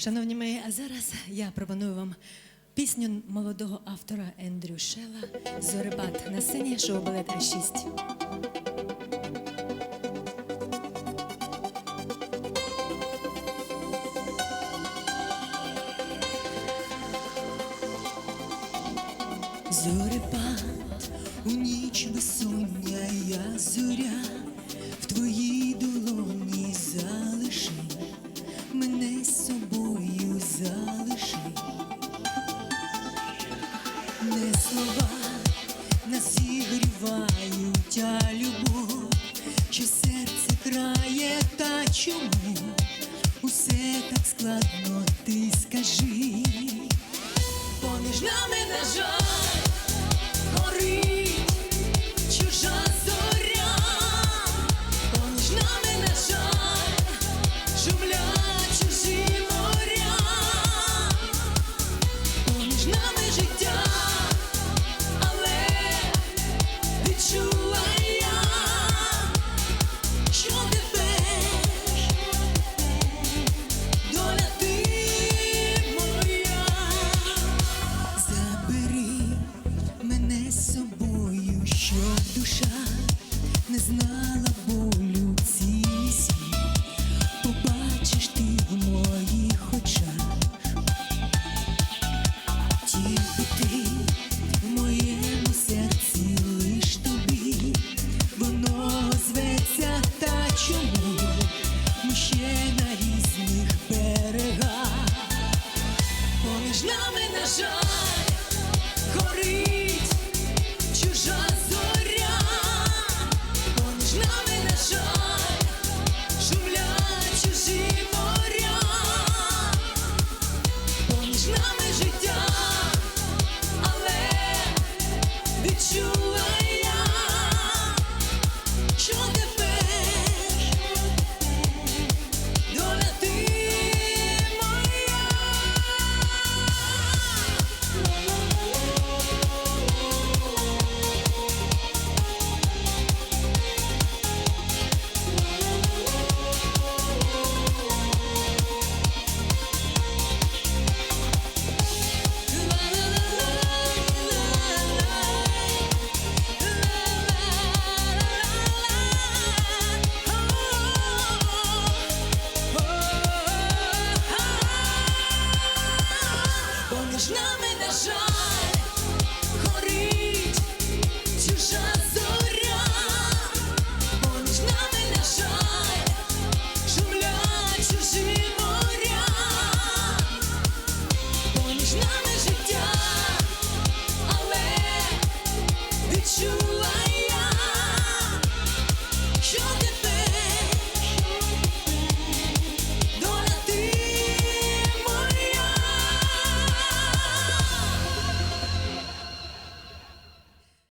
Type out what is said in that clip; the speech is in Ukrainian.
Шановні мої, а зараз я пропоную вам пісню молодого автора Ендрю Шела Зорепад на сцені шоу балет А6. Зорепад у ніч безсоння я зоря життя любов, чи серце крає, та чому? Усе так складно, ти скажи, поміж нами на жаль, гори, чужа зоря, поміж нами на жаль, жумля чужі моря, поміж нами. знала болю побачиш ти в моїх очах, тільки ти в моєму серці лиш тобі, воно зветься та чому ще на різних берегах, поміж нами, на жаль, горить.